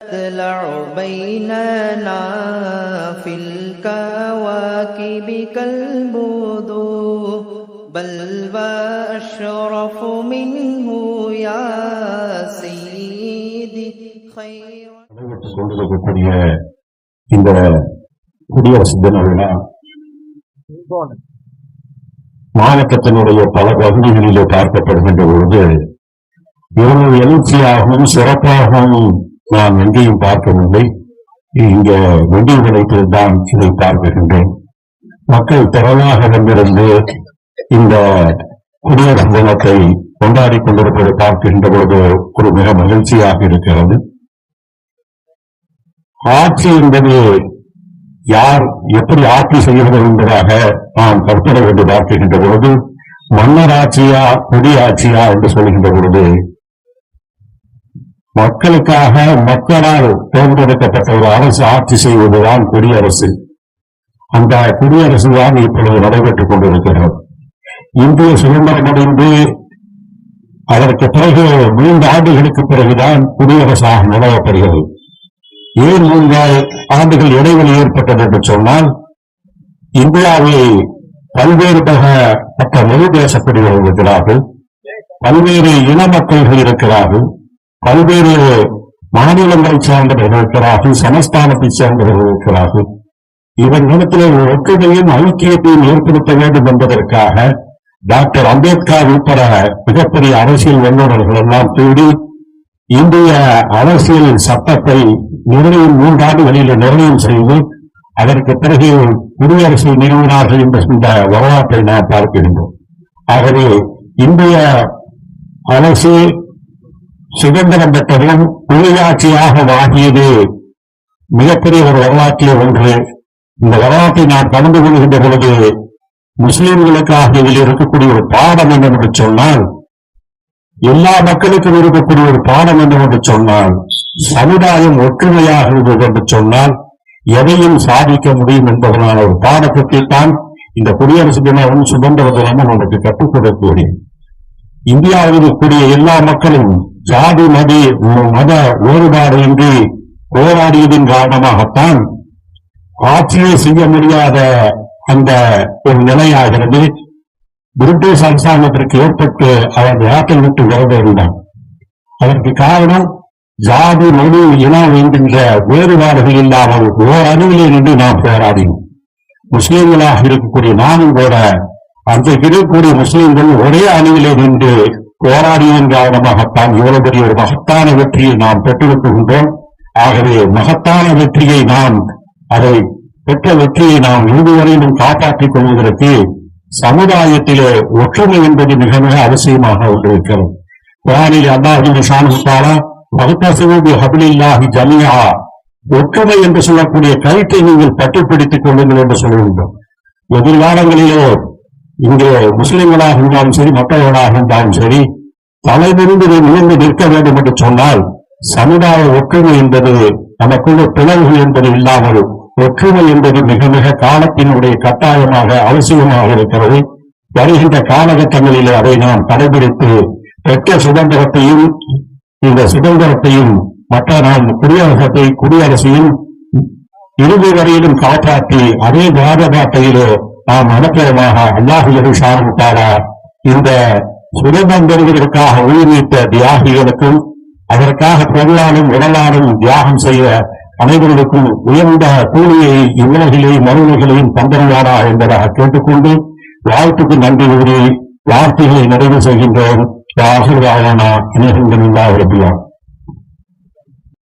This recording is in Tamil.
تطلع بيننا في الكواكب كالبدور بل وأشرف منه يا سيدي خير நடைபெற்றுக் கொண்டிருக்கக்கூடிய இந்த குடியரசு தின விழா மாநிலத்தினுடைய பல பகுதிகளிலே பார்க்கப்படுகின்ற பொழுது இவ்வளவு எழுச்சியாகவும் சிறப்பாகவும் நான் எங்கேயும் பார்க்கவில்லை. இங்க வெண்டியகுளத்தில் தான் இதை பார்க்கின்றேன். மக்கள் திரளாக இந்த குடியரசு தினத்தை கொண்டாடி கொண்டிருப்பதை பார்க்கின்ற பொழுது ஒரு மிக மகிழ்ச்சியாக இருக்கிறது. ஆட்சி என்பது யார் எப்படி ஆட்சி செய்கிறது என்பதாக நாம் கற்பனை கொண்டு பார்க்கின்ற பொழுது மன்னர் ஆட்சியா குடியாட்சியா என்று சொல்கின்ற பொழுது மக்களுக்காக மக்களால் தேர்ந்தெடுக்கப்பட்ட ஒரு அரசு ஆட்சி செய்வதுதான் குடியரசு. அந்த குடியரசு தான் இப்பொழுது நடைபெற்றுக் கொண்டிருக்கிறது. இந்திய சுதந்திரம் அடைந்து அதற்கு பிறகு மூன்று ஆண்டுகளுக்கு பிறகுதான் குடியரசாக நிலவப்படுகிறது ஏன் மூன்று ஆண்டுகள் இடைவெளி ஏற்பட்டது என்று சொன்னால் இந்தியாவை பல்வேறு பட்ட மொழி பேசக்கூடியவர்கள் இருக்கிறார்கள் பல்வேறு இன மக்கள்கள் இருக்கிறார்கள் பல்வேறு மாநிலங்களை சார்ந்தவர்கள் இருக்கிறார்கள் சமஸ்தானத்தை சேர்ந்தவர்கள் இருக்கிறார்கள். இவர்களிடத்திலே ஒரு ஒற்றுமையும் ஐக்கியத்தையும் ஏற்படுத்த வேண்டும் என்பதற்காக டாக்டர் அம்பேத்கர் உட்பட மிகப்பெரிய அரசியல் வல்லுநர்கள் எல்லாம் தேடி இந்திய அரசியல் சட்டத்தை நிர்ணயம் மூன்றாண்டுகளில் நிர்ணயம் செய்து அதற்கு பிறகு குடியரசு நிறுவினார்கள் என்ற இந்த வரலாற்றை நாம் பார்க்கின்றோம். ஆகவே இந்திய அரசு சுதந்திரம் பெற்றதும் உள்ளாட்சியாக வாங்கியது மிகப்பெரிய ஒரு வரலாற்றில் ஒன்று. இந்த வரலாற்றை நான் கடந்து கொள்கின்ற பொழுது முஸ்லிம்களுக்காக இதில் இருக்கக்கூடிய ஒரு பாடம் என்று சொன்னால் எல்லா மக்களுக்கும் இருக்கக்கூடிய ஒரு பாடம் என்று சொன்னால் சமுதாயம் ஒற்றுமையாக இருந்தது என்று சொன்னால் எதையும் சாதிக்க முடியும் என்பதனால ஒரு பாடத்தை தான் இந்த குடியரசு தினமும் சுதந்திர தினமும் நமக்கு கற்றுக் கொடுக்கக்கூடிய இந்தியாவில் இருக்கக்கூடிய எல்லா மக்களும் ஜாதி மதி மத வேறுபாடு இன்றி போராடியதின் காரணமாகத்தான் ஆட்சியை செய்ய முடியாத அந்த ஒரு நிலையாகிறது. பிரிட்டிஷ் அரசாங்கத்திற்கு ஏற்பட்டு அவர் நாட்டை விட்டு விரவேறினார் அதற்கு காரணம் ஜாதி மொழி இனம் என்கின்ற வேறுபாடுகள் இல்லாமல் ஓர் அணுவிலே நின்று நாம் போராடினோம். முஸ்லீம்களாக இருக்கக்கூடிய நானும் கூட அந்த இருக்கக்கூடிய முஸ்லீம்கள் ஒரே அணுவிலே நின்று போராடியதன் காரணமாகத்தான் இவ்வளவு பெரிய ஒரு மகத்தான வெற்றியை நாம் பெற்றிருக்கின்றோம் ஆகவே மகத்தான வெற்றியை நாம் அதை பெற்ற வெற்றியை நாம் இதுவரையிலும் காப்பாற்றிக் கொள்வதற்கு சமுதாயத்திலே ஒற்றுமை என்பது மிக மிக அவசியமாக ஒன்றிருக்கிறது. குரானில் அல்லாஹின் ஷானுத்தாலா வகுத்தசுவது ஹபிலில்லாஹி ஜமியா ஒற்றுமை என்று சொல்லக்கூடிய கருத்தை நீங்கள் பட்டுப்பிடித்துக் கொள்ளுங்கள் என்று சொல்லுகின்றோம். எதிர்காலங்களிலோ இங்கே முஸ்லிம்களாக இருந்தாலும் சரி மற்றவர்களாக இருந்தாலும் சரி தலைவிருந்து நிமிர்ந்து நிற்க வேண்டும் என்று சொன்னால் சமுதாய ஒற்றுமை என்பது நமக்குள்ள பிளவுகள் என்பது இல்லாமல் ஒற்றுமை என்பது மிக மிக காலத்தினுடைய கட்டாயமாக அவசியமாக இருக்கிறது. வருகின்ற காலகட்டங்களிலே அதை நாம் கடைபிடித்து பெற்ற சுதந்திரத்தையும் இந்த சுதந்திரத்தையும் மற்ற நாம் குடியரசத்தை குடியரசையும் இறுதி வரையிலும் காப்பாற்றி அதே பாரதாட்டையிலே நாம் அனுப்பியமாக அல்லாஹு சார்ந்தாரா இந்த சுதந்திரம் பெறுவதற்காக உயிர் தியாகிகளுக்கும் அதற்காக பொருளாலும் உடலாலும் தியாகம் செய்ய அனைவருக்கும் உயர்ந்த கூலியை இவ்வுலகிலேயும் மறுநிலைகளையும் தந்தருவாரா என்பதாக கேட்டுக்கொண்டு வாழ்த்துக்கு நன்றி கூறி வார்த்தைகளை நிறைவு செய்கின்றோம். ஆசிர்வாதனா இணைகின்ற ரபியா